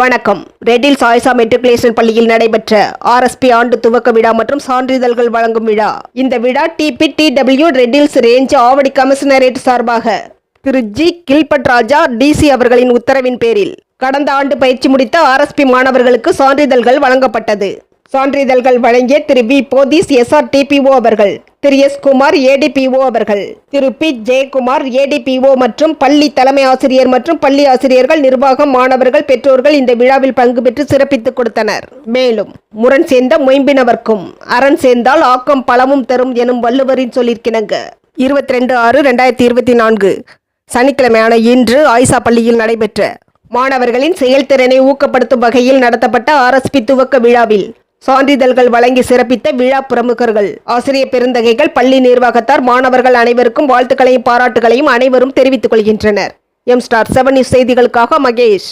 வணக்கம். ரெட்டில் சாய்ஸா மெட்ரிகுலேஷன் பள்ளியில் நடைபெற்ற ஆர்எஸ்பி ஆண்டு துவக்க விழா மற்றும் சான்றிதழ்கள் வழங்கும் விழா. இந்த விழா டிபி டிடபிள்யூ ரெட்டில்ஸ் ரேஞ்ச் ஆவடி கமிஷனரேட் சார்பாக திரு ஜி கில்பட் ராஜா டிசி அவர்களின் உத்தரவின் பேரில் கடந்த ஆண்டு பயிற்சி முடித்த ஆர்எஸ்பி மாணவர்களுக்கு சான்றிதழ்கள் வழங்கப்பட்டது. சான்றிதழ்கள் வழங்கிய திரு வி. போதீஸ் எஸ்ஆர்டிபிஓ அவர்கள் திரு எஸ். குமார் ஏடிபிஓ அவர்கள் திரு பி. ஜெயக்குமார் ஏடிபிஓ மற்றும் பள்ளி தலைமை ஆசிரியர் மற்றும் பள்ளி ஆசிரியர்கள் நிர்வாகம் மாணவர்கள் பெற்றோர்கள் இந்த விழாவில் பங்கு பெற்று சிறப்பித்துக் கொடுத்தனர். மேலும் முரண் சேர்ந்த மொயம்பினவர்க்கும் அரண் சேர்ந்தால் ஆக்கம் பலமும் தரும் எனும் வள்ளுவரின் சொல்லிற்கிணங்க. இருபத்தி ரெண்டு ஆறு ரெண்டாயிரத்தி இருபத்தி நான்கு சனிக்கிழமையான இன்று ஆயிஷா பள்ளியில் நடைபெற்ற மாணவர்களின் செயல்திறனை ஊக்கப்படுத்தும் வகையில் நடத்தப்பட்ட ஆர்எஸ்பி துவக்க விழாவில் சான்றிதழ்கள் வழங்கி சிறப்பித்த விழா பிரமுகர்கள். ஆசிரியர் பெருந்தகைகள் பள்ளி நிர்வாகத்தார் மாணவர்கள் அனைவருக்கும் வாழ்த்துக்களையும் பாராட்டுகளையும் அனைவரும் தெரிவித்துக் கொள்கின்றனர். எம் ஸ்டார் செவன் நியூஸ் செய்திகளுக்காக மகேஷ்.